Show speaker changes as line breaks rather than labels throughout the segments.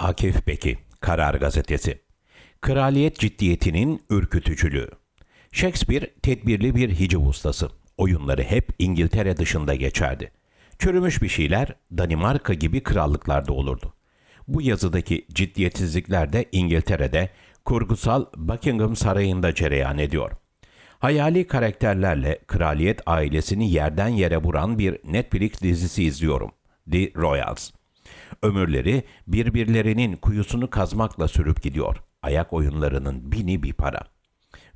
Akif Beki, Karar Gazetesi. Kraliyet ciddiyetinin ürkütücülüğü. Shakespeare tedbirli bir hiciv ustası. Oyunları hep İngiltere dışında geçerdi. Çürümüş bir şeyler Danimarka gibi krallıklarda olurdu. Bu yazıdaki ciddiyetsizlikler de İngiltere'de kurgusal Buckingham Sarayı'nda cereyan ediyor. Hayali karakterlerle kraliyet ailesini yerden yere vuran bir Netflix dizisi izliyorum. The Royals. Ömürleri birbirlerinin kuyusunu kazmakla sürüp gidiyor. Ayak oyunlarının bini bir para.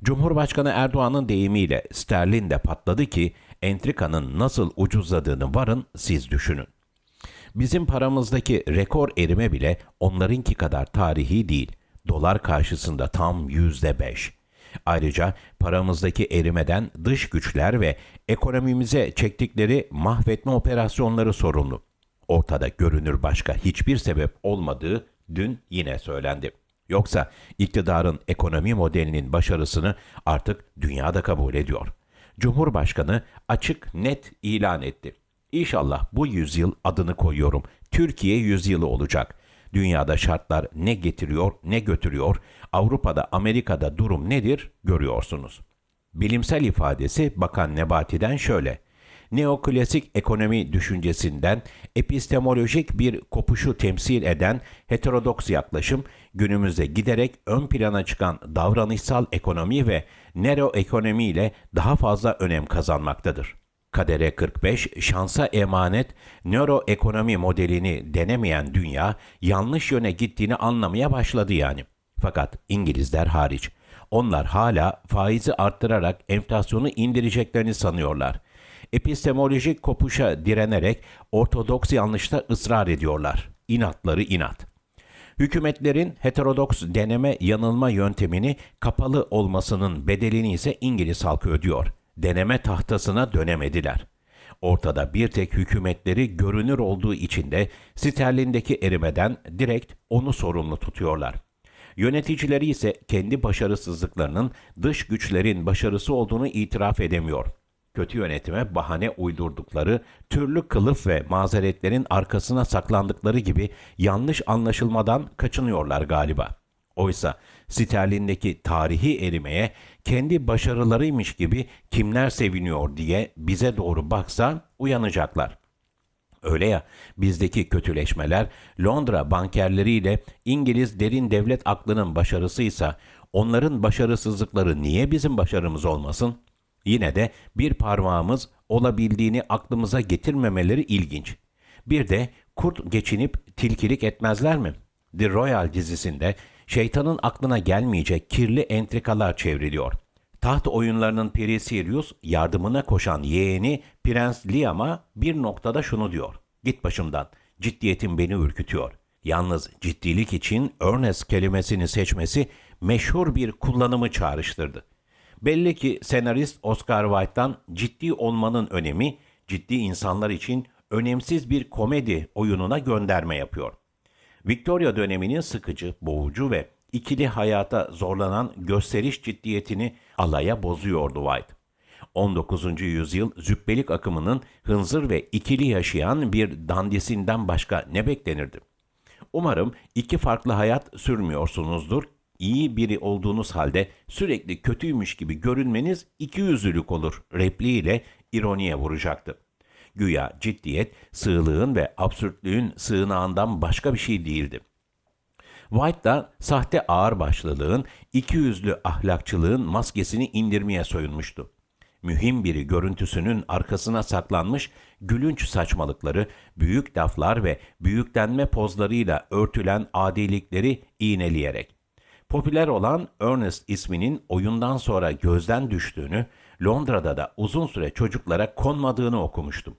Cumhurbaşkanı Erdoğan'ın deyimiyle sterlin de patladı ki entrikanın nasıl ucuzladığını varın siz düşünün. Bizim paramızdaki rekor erime bile onlarınki kadar tarihi değil. Dolar karşısında tam yüzde beş. Ayrıca paramızdaki erimeden dış güçler ve ekonomimize çektikleri mahvetme operasyonları sorumlu. Ortada görünür başka hiçbir sebep olmadığı dün yine söylendi. Yoksa iktidarın ekonomi modelinin başarısını artık dünyada kabul ediyor. Cumhurbaşkanı açık net ilan etti. İnşallah bu yüzyıl adını koyuyorum. Türkiye yüzyılı olacak. Dünyada şartlar ne getiriyor ne götürüyor. Avrupa'da Amerika'da durum nedir görüyorsunuz. Bilimsel ifadesi Bakan Nebati'den şöyle. Neoklasik ekonomi düşüncesinden epistemolojik bir kopuşu temsil eden heterodoks yaklaşım günümüzde giderek ön plana çıkan davranışsal ekonomi ve neroekonomi ile daha fazla önem kazanmaktadır. Kadere 45, şansa emanet, nöroekonomi modelini denemeyen dünya yanlış yöne gittiğini anlamaya başladı yani. Fakat İngilizler hariç. Onlar hala faizi arttırarak enflasyonu indireceklerini sanıyorlar. Epistemolojik kopuşa direnerek ortodoks yanlışta ısrar ediyorlar. İnatları inat. Hükümetlerin heterodoks deneme yanılma yöntemini kapalı olmasının bedelini ise İngiliz halkı ödüyor. Deneme tahtasına dönemediler. Ortada bir tek hükümetleri görünür olduğu için de sterlindeki erimeden direkt onu sorumlu tutuyorlar. Yöneticileri ise kendi başarısızlıklarının dış güçlerin başarısı olduğunu itiraf edemiyor. Kötü yönetime bahane uydurdukları, türlü kılıf ve mazeretlerin arkasına saklandıkları gibi yanlış anlaşılmadan kaçınıyorlar galiba. Oysa sterlindeki tarihi erimeye kendi başarılarıymış gibi kimler seviniyor diye bize doğru baksa uyanacaklar. Öyle ya bizdeki kötüleşmeler Londra bankerleriyle İngiliz derin devlet aklının başarısıysa onların başarısızlıkları niye bizim başarımız olmasın? Yine de bir parmağımız olabildiğini aklımıza getirmemeleri ilginç. Bir de kurt geçinip tilkilik etmezler mi? The Royal dizisinde şeytanın aklına gelmeyecek kirli entrikalar çevriliyor. Taht oyunlarının piri Sirius yardımına koşan yeğeni Prens Liam'a bir noktada şunu diyor. Git başımdan, ciddiyetin beni ürkütüyor. Yalnız ciddilik için earnest kelimesini seçmesi meşhur bir kullanımı çağrıştırdı. Belli ki senarist Oscar Wilde'dan ciddi olmanın önemi, ciddi insanlar için önemsiz bir komedi oyununa gönderme yapıyor. Victoria döneminin sıkıcı, boğucu ve ikili hayata zorlanan gösteriş ciddiyetini alaya bozuyordu White. 19. yüzyıl züppelik akımının hınzır ve ikili yaşayan bir dandisinden başka ne beklenirdi? Umarım iki farklı hayat sürmüyorsunuzdur. İyi biri olduğunuz halde sürekli kötüymüş gibi görünmeniz iki yüzlülük olur repliğiyle ironiye vuracaktı. Güya ciddiyet, sığlığın ve absürtlüğün sığınağından başka bir şey değildi. White da sahte ağırbaşlılığın, ikiyüzlü ahlakçılığın maskesini indirmeye soyunmuştu. Mühim biri görüntüsünün arkasına saklanmış gülünç saçmalıkları, büyük laflar ve büyüklenme pozlarıyla örtülen adilikleri iğneleyerek. Popüler olan Ernest isminin oyundan sonra gözden düştüğünü, Londra'da da uzun süre çocuklara konmadığını okumuştum.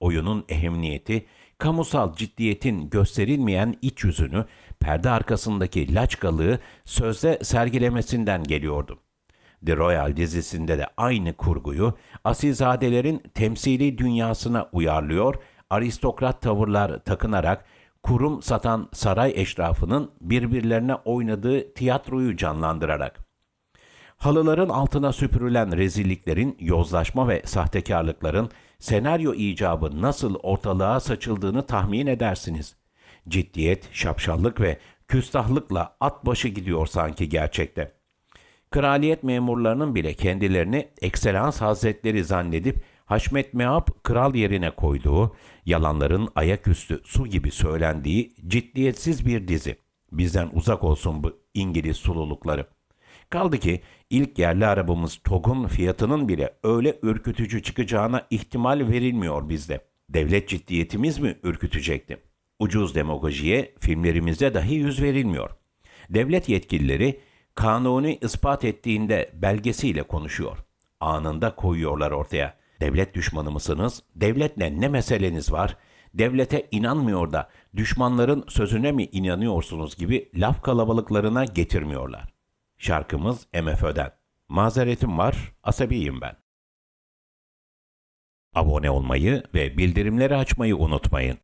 Oyunun ehemmiyeti, kamusal ciddiyetin gösterilmeyen iç yüzünü, perde arkasındaki laçkalığı sözde sergilemesinden geliyordu. The Royal dizisinde de aynı kurguyu asilzadelerin temsili dünyasına uyarlıyor, aristokrat tavırlar takınarak kurum satan saray eşrafının birbirlerine oynadığı tiyatroyu canlandırarak. Halıların altına süpürülen rezilliklerin, yozlaşma ve sahtekarlıkların senaryo icabı nasıl ortalığa saçıldığını tahmin edersiniz. Ciddiyet, şapşallık ve küstahlıkla at başı gidiyor sanki gerçekte. Kraliyet memurlarının bile kendilerini ekselans hazretleri zannedip Haşmet Meab kral yerine koyduğu, yalanların ayaküstü su gibi söylendiği ciddiyetsiz bir dizi. Bizden uzak olsun bu İngiliz sululukları. Kaldı ki ilk yerli arabamız TOG'un fiyatının bile öyle ürkütücü çıkacağına ihtimal verilmiyor bizde. Devlet ciddiyetimiz mi ürkütecekti? Ucuz demagojiye filmlerimizde dahi yüz verilmiyor. Devlet yetkilileri kanuni ispat ettiğinde belgesiyle konuşuyor. Anında koyuyorlar ortaya. Devlet düşmanı mısınız? Devletle ne meseleniz var? Devlete inanmıyor da düşmanların sözüne mi inanıyorsunuz gibi laf kalabalıklarına getirmiyorlar. Şarkımız MFÖ'den. Mazeretim var, asabiyim ben. Abone olmayı ve bildirimleri açmayı unutmayın.